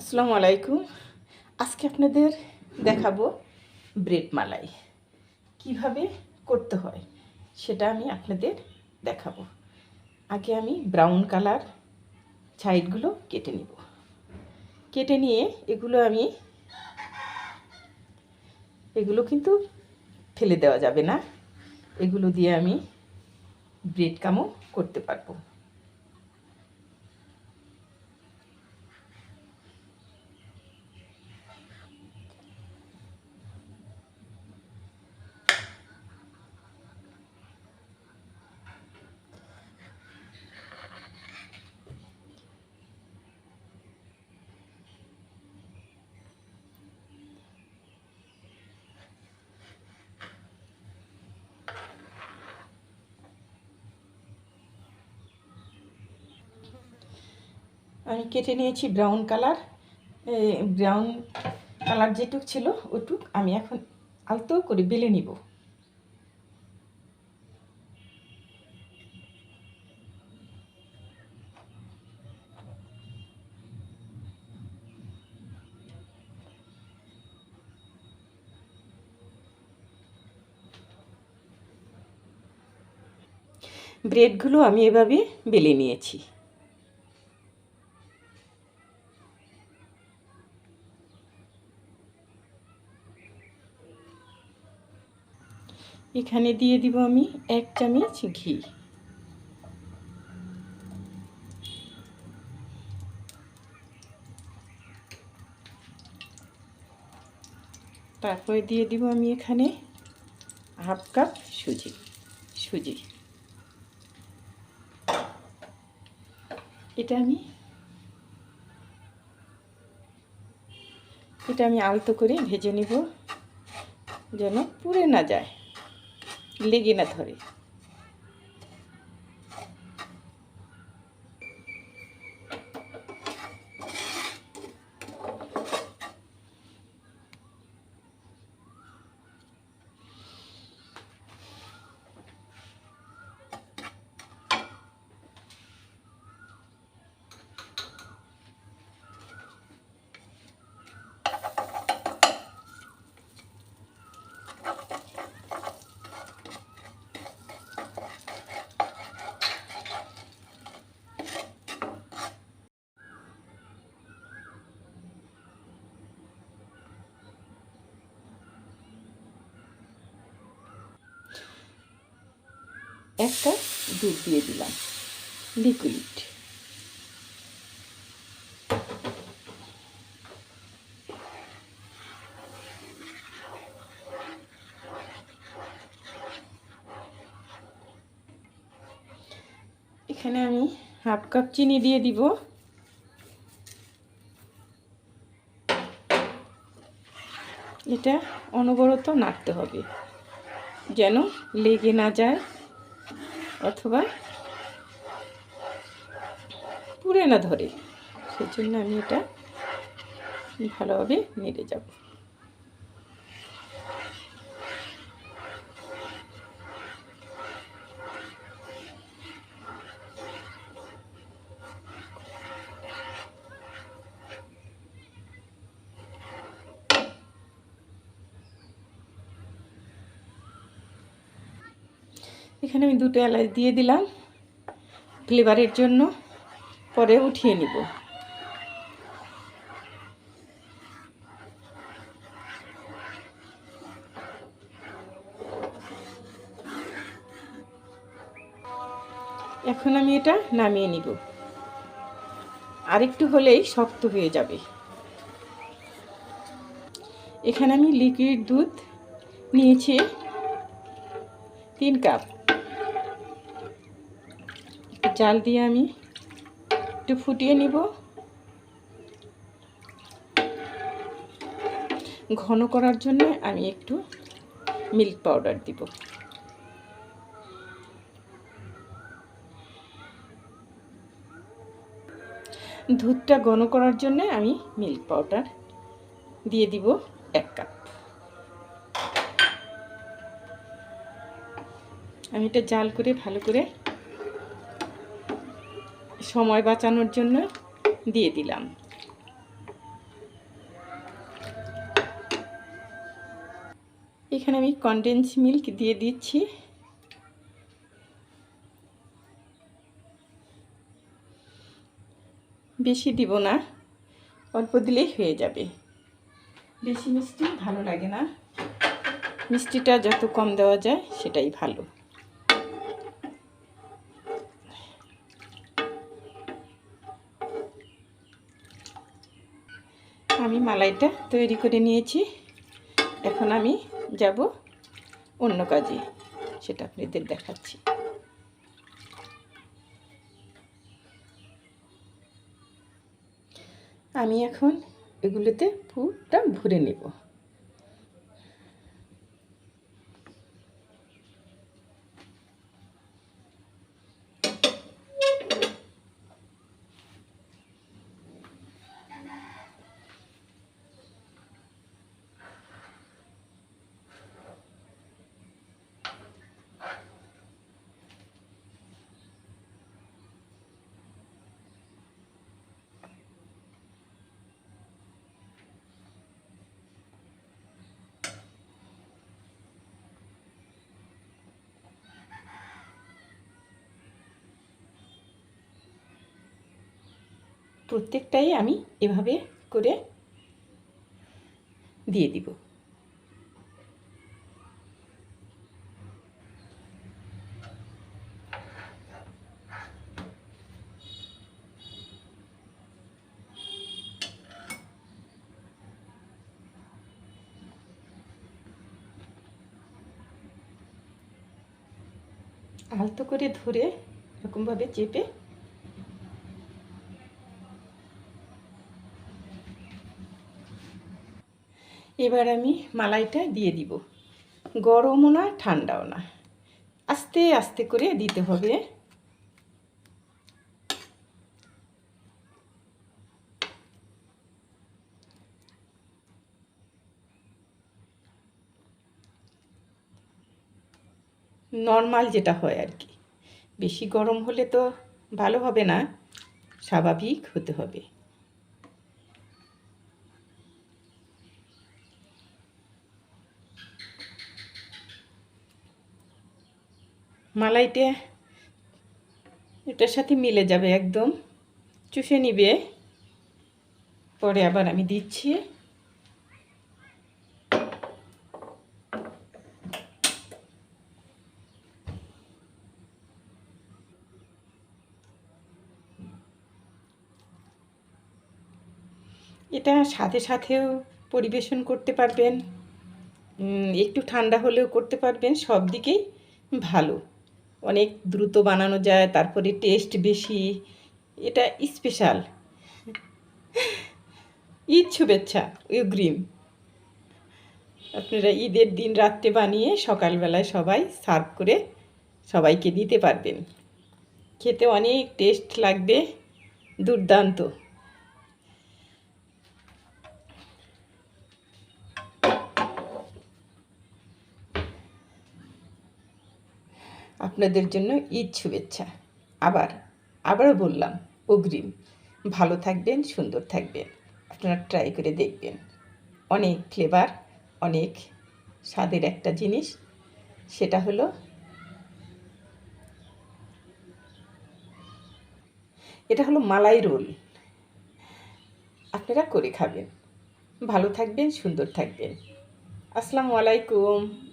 আসসালামু আলাইকুম। আজকে আপনাদের দেখাবো ব্রেড মালাই। কীভাবে করতে হয় সেটা আমি আপনাদের দেখাবো। আগে আমি ব্রাউন কালার সাইডগুলো কেটে নিব। কেটে নিয়ে এগুলো আমি, এগুলো কিন্তু ফেলে দেওয়া যাবে না। এগুলো দিয়ে আমি ব্রেড কামও করতে পারব। আমি কেটে নিয়েছি ব্রাউন কালার ব্রাউন কালার যেটুক ছিল ওটুক আমি এখন আলতো করে বেলে নিব। ব্রেডগুলো আমি এভাবে বেলে নিয়েছি। এখানে দিয়ে দিব আমি এক চামচ ঘি। তারপরে দিয়ে দিব আমি এখানে হাফ কাপ সুজি সুজি। এটা আমি এটা আমি আলতো করে ভেজে নিব যেন পুড়ে না যায়। লেগে না ধরে। এক কাপ দুধ দিয়ে দিলাম লিকুইড এখানে আমি হাফ কাপ চিনি দিয়ে দিব। এটা অনবরত নাড়তে হবে, যেন লেগে না যায়। অথবা পুড়ে না ধরে সেজন্য আমি এটা ভালোভাবে নেড়ে যাব। এখানে আমি দুটো এলাচ দিয়ে দিলাম। ফ্লেভারের জন্য। পরে উঠিয়ে নিব। এখন আমি এটা নামিয়ে নিব। আরেকটু হলেই শক্ত হয়ে যাবে। এখানে আমি লিকুইড দুধ নিয়েছি তিন কাপ। জাল দিয়ে আমি একটু ফুটিয়ে নিব। ঘন করার জন্য আমি একটু মিল্ক পাউডার দিব। দুধটা ঘন করার জন্য আমি মিল্ক পাউডার দিয়ে দিব এক কাপ। আমি এটা জাল করে ভালো করে সময় বাঁচানোর জন্য দিয়ে দিলাম। এখানে আমি কন্ডেন্স মিল্ক দিয়ে দিচ্ছি। বেশি দিব না, অল্প দিলেই হয়ে যাবে। বেশি মিষ্টি ভালো লাগে না। মিষ্টিটা যত কম দেওয়া যায়, সেটাই ভালো। আমি মালাইটা তৈরি করে নিয়েছি। এখন আমি যাব অন্য কাজে, সেটা আপনাদের দেখাচ্ছি। আমি এখন এগুলোতে পুরটা ভরে নেব। প্রত্যেকটাই আমি এভাবে করে দিয়ে দিব। আলতো করে ধরে এরকমভাবে চেপে এবার আমি মালাইটা দিয়ে দিব। গরমও না, ঠান্ডাও না। আস্তে আস্তে করে দিতে হবে। নর্মাল যেটা হয় আর কি। বেশি গরম হলে তো ভালো হবে না, স্বাভাবিক হতে হবে। মালাইটা এটার সাথে মিলে যাবে একদম। চুষে নিবে। পরে আবার আমি দিচ্ছি। এটা সাথে সাথেও পরিবেশন করতে পারবেন। একটু ঠান্ডা হলেও করতে পারবেন। সব দিকেই ভালো। অনেক দ্রুত বানানো যায়, তারপরে টেস্ট বেশি। এটা স্পেশাল ঈদ শুভেচ্ছা অগ্রিম আপনারা ঈদের দিন রাত্রে বানিয়ে সকালবেলায় সবাই সার্ভ করে সবাইকে দিতে পারবেন। খেতে অনেক টেস্ট লাগবে, দুর্দান্ত। আপনাদের জন্য ঈদ শুভেচ্ছা। আবার, আবারও বললাম, অগ্রিম। ভালো থাকবেন, সুন্দর থাকবেন। আপনারা ট্রাই করে দেখবেন। অনেক ফ্লেভার অনেক স্বাদের একটা জিনিস। সেটা হলো এটা হলো মালাই রোল। আপনারা করে খাবেন। ভালো থাকবেন, সুন্দর থাকবেন। আসসালামু আলাইকুম।